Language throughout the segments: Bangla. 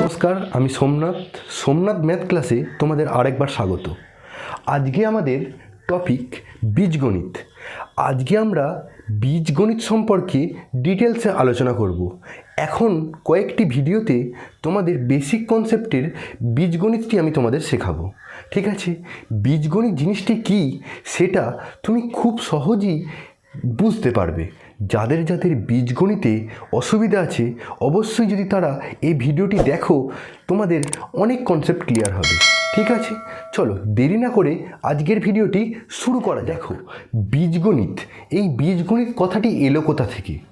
নমস্কার, আমি সোমনাথ। সোমনাথ ম্যাথ ক্লাসে তোমাদের আরেকবার স্বাগত। আজকে আমাদের টপিক বীজগণিত। আজকে আমরা বীজগণিত সম্পর্কে ডিটেলসে আলোচনা করব। এখন কয়েকটি ভিডিওতে তোমাদের বেসিক কনসেপ্টের বীজগণিতটি আমি তোমাদের শেখাবো। ঠিক আছে? বীজগণিত জিনিসটি কী? সেটা তুমি খুব সহজেই বুঝতে পারবে। যাদের যাদের বীজগণিতে অসুবিধা আছে, অবশ্যই যদি তারা এই ভিডিওটি দেখো, তোমাদের অনেক কনসেপ্ট ক্লিয়ার হবে। ঠিক আছে? চলো, দেরি না করে আজকের ভিডিওটি শুরু করা দেখো। বীজগণিত, এই বীজগণিত কথাটি এলো কোথা থেকে?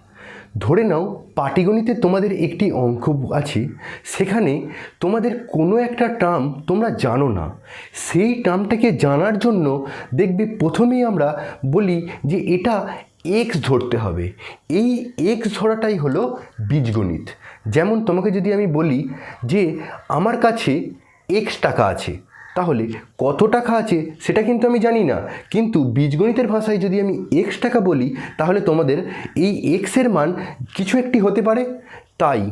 ধরে নাও, পাটিগণিতে তোমাদের একটি অঙ্ক আছে, সেখানে তোমাদের কোনো একটা টার্ম তোমরা জানো না। সেই টার্মটাকে জানার জন্য দেখবে প্রথমেই আমরা বলি যে এটা এক্স ধরতে হবে। এই এক্স ধরাটাই হলো বীজগণিত। যেমন তোমাকে যদি আমি বলি যে আমার কাছে এক্স টাকা আছে তাহলে কত টাকা আছে সেটা কিন্তু আমি জানি না। কিন্তু বীজগণিতের ভাষায় যদি আমি এক্স টাকা বলি, তাহলে তোমাদের এই এক্সের মান কিছু একটি হতে পারে। তাই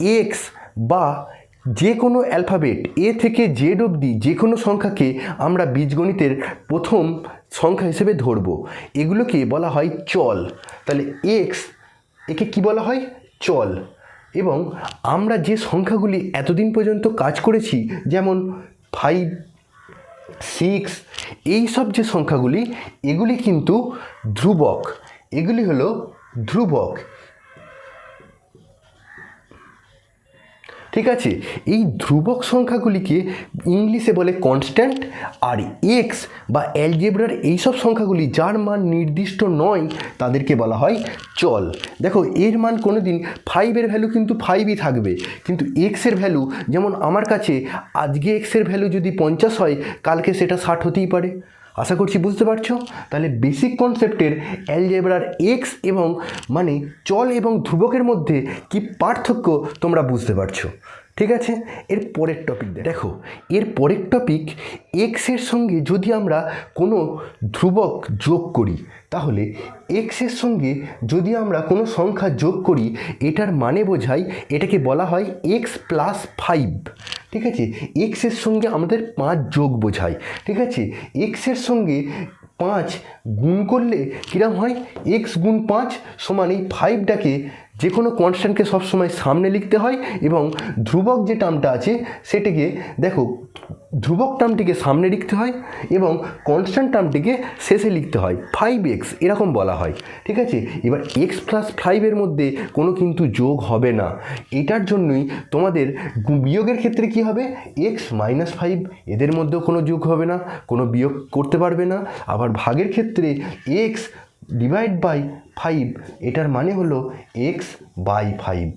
এক্স বা যে কোনো অ্যালফাবেট এ থেকে জেড অবধি যে কোনো সংখ্যাকে আমরা বীজগণিতের প্রথম সংখ্যা হিসেবে ধরব। এগুলোকে বলা হয় চল। তাহলে এক্স একে কি বলা হয়? চল। এবং আমরা যে সংখ্যাগুলি এতদিন পর্যন্ত কাজ করেছি, যেমন ফাইভ সিক্স এইসব যে সংখ্যাগুলি এগুলি কিন্তু ধ্রুবক। এগুলি হলো ধ্রুবক। ঠিক আছে? এই ধ্রুবক সংখ্যাগুলিকে ইংলিশে বলে কনস্ট্যান্ট আর এক্স বা অ্যালজেব্রার এইসব সংখ্যাগুলি যার মান নির্দিষ্ট নয়, তাদেরকে বলা হয় চল। দেখো, এর মান কোনো দিন ফাইভের ভ্যালু কিন্তু ফাইভই থাকবে। কিন্তু এক্সের ভ্যালু যেমন আমার কাছে আজকে এক্সের ভ্যালু যদি পঞ্চাশ হয়, কালকে সেটা ষাট হতেই পারে। আশা করছি বুঝতে পারছ? তাহলে বেসিক কনসেপ্টের অ্যালজেব্রার এক্স এবং মানে চল এবং ধ্রুবকের মধ্যে কি পার্থক্য তোমরা বুঝতে পারছ? ঠিক আছে? এর পরের টপিক দেখো। এর পরের টপিক এক্সের সঙ্গে যদি আমরা কোনো ধ্রুবক যোগ করি তাহলে এক্সের সঙ্গে যদি আমরা কোনো সংখ্যা যোগ করি এটার মানে বোঝাই এটাকে বলা হয় এক্স প্লাস ফাইভ ঠিক আছে? এক্সের সঙ্গে আমাদের পাঁচ যোগ বোঝায়। ঠিক আছে? এক্সের সঙ্গে পাঁচ গুণ করলে কীরকম হয়? এক্স গুণ পাঁচ সমান এই ফাইভটাকে যে কোনো কনস্ট্যান্টকে সবসময় সামনে লিখতে হয় এবং ধ্রুবক যে টার্মটা আছে সেটাকে, দেখো, ধ্রুবক টার্মটিকে সামনে লিখতে হয় এবং কনস্ট্যান্ট টার্মটিকে শেষে লিখতে হয়। ফাইভ এক্স এরকম বলা হয়। ঠিক আছে? এবার এক্স প্লাস ফাইভের মধ্যে কোনো কিন্তু যোগ হবে না। এটার জন্যই তোমাদের বিয়োগের ক্ষেত্রে কি হবে? এক্স মাইনাস ফাইভ এদের মধ্যেও কোনো যোগ হবে না, কোনো বিয়োগ করতে পারবে না। আবার ভাগের ক্ষেত্রে এক্স ডিভাইড বাই ফাইভ এটার মানে হলো এক্স বাই ফাইভ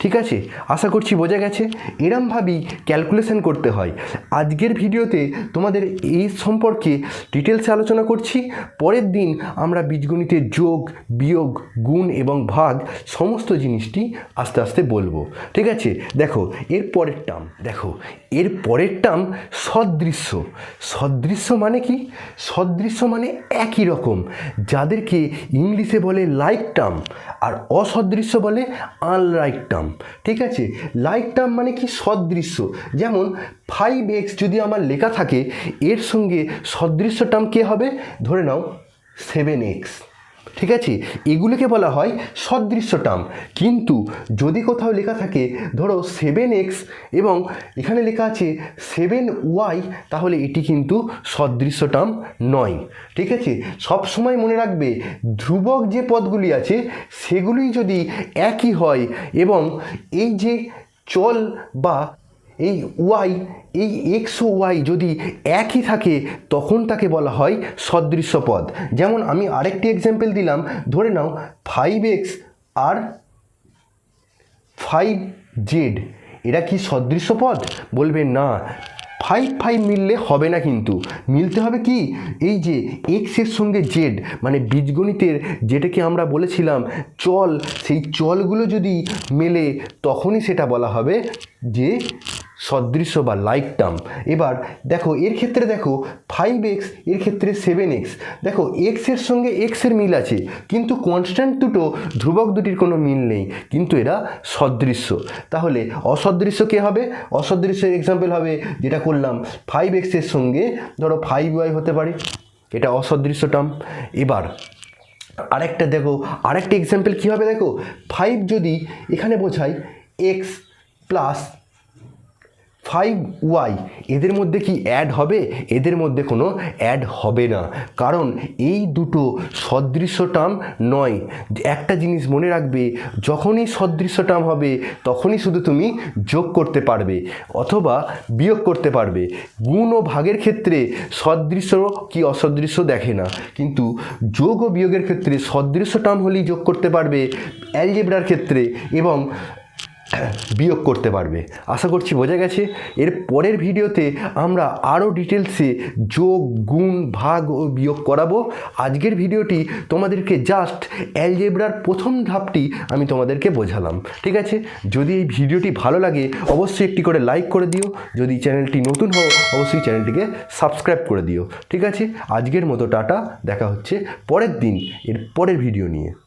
ঠিক আছে? আশা করছি বোঝা গেছে। এরমভাবেই ক্যালকুলেশন করতে হয়। আজকের ভিডিওতে তোমাদের এই সম্পর্কে ডিটেলসে আলোচনা করছি। পরের দিন আমরা বীজগণিতের যোগ, বিয়োগ, গুণ এবং ভাগ সমস্ত জিনিসটি আস্তে আস্তে বলব। ঠিক আছে? দেখো, এর পরের টার্ম, দেখো, এর পরের টার্ম সদৃশ্য। সদৃশ্য মানে কি? সদৃশ্য মানে একই রকম। যাদেরকে ইংলিশে বলে লাইক টার্ম আর অসদৃশ্য বলে আনলাইক টার্ম ঠিক আছে? লাইক টার্ম মানে কি সদৃশ্য? যেমন ফাইভ এক্স যদি আমার লেখা থাকে, এর সঙ্গে সদৃশ্য টার্ম কে হবে? ধরে নাও সেভেন এক্স ঠিক আছে? এগুলোকে বলা হয় সদৃশ্য টার্ম কিন্তু যদি কোথাও লেখা থাকে, ধরো সেভেন এক্স এবং এখানে লেখা আছে সেভেন ওয়াই তাহলে এটি কিন্তু সদৃশ্য টার্ম নয়। ঠিক আছে? সব সময় মনে রাখবে, ধ্রুবক যে পদগুলি আছে, সেগুলি যদি একই হয় এবং এই যে চল বা এই ওয়াই, এই এক্স ও ওয়াই যদি একই থাকে, তখন তাকে বলা হয় সদৃশ্য পদ যেমন আমি আরেকটি এক্সাম্পল দিলাম, ধরে নাও ফাইভ এক্স আর ফাইভ জেড এরা কি সদৃশ্য পদ বলবে না। ফাইভ ফাইভ মিললে হবে না কিন্তু। মিলতে হবে কি? এই যে এক্সের সঙ্গে জেড মানে বীজগণিতের যেটাকে আমরা বলেছিলাম, চল, সেই চলগুলো যদি মেলে, তখনই সেটা বলা হবে যে সদৃশ্য বা লাইক টার্ম এবার দেখো, এর ক্ষেত্রে দেখো ফাইভ এক্সের ক্ষেত্রে সেভেন এক্স দেখো এক্সের সঙ্গে এক্সের মিল আছে, কিন্তু কনস্ট্যান্ট দুটো, ধ্রুবক দুটির কোনো মিল নেই, কিন্তু এরা সদৃশ্য। তাহলে অসদৃশ্য কে হবে? অসদৃশ্যের এক্সাম্পল হবে, যেটা করলাম ফাইভ এক্সের সঙ্গে, ধরো ফাইভ ওয়াই হতে পারে, এটা অসদৃশ্য টার্ম এবার আরেকটা দেখো, আরেকটা এক্সাম্পল কী হবে দেখো? ফাইভ যদি এখানে বোঝায় এক্স প্লাস ফাইভ ওয়াই এদের মধ্যে কি অ্যাড হবে? এদের মধ্যে কোনো অ্যাড হবে না। কারণ এই দুটো সদৃশ্য টার্ম নয়। একটা জিনিস মনে রাখবে, যখনই সদৃশ্য টার্ম হবে, তখনই শুধু তুমি যোগ করতে পারবে অথবা বিয়োগ করতে পারবে। গুণ ও ভাগের ক্ষেত্রে সদৃশ্য কি অসদৃশ্য দেখে না। কিন্তু যোগ ও বিয়োগের ক্ষেত্রে সদৃশ্য টার্ম হলেই যোগ করতে পারবে অ্যালজেব্রার ক্ষেত্রে এবং বিয়োগ করতে পারবে। আশা করছি বোঝা গেছে। এর পরের ভিডিওতে আমরা আরও ডিটেলসে যোগ, গুণ, ভাগ ও বিয়োগ করাবো। আজকের ভিডিওটি তোমাদেরকে জাস্ট অ্যালজেব্রার প্রথম ধাপটি আমি তোমাদেরকে বোঝালাম। ঠিক আছে? যদি এই ভিডিওটি ভালো লাগে, অবশ্যই একটি করে লাইক করে দিও। যদি চ্যানেলটি নতুন হও, অবশ্যই চ্যানেলটিকে সাবস্ক্রাইব করে দিও। ঠিক আছে? আজকের মতো টাটা। দেখা হচ্ছে পরের দিন, এর পরের ভিডিও নিয়ে।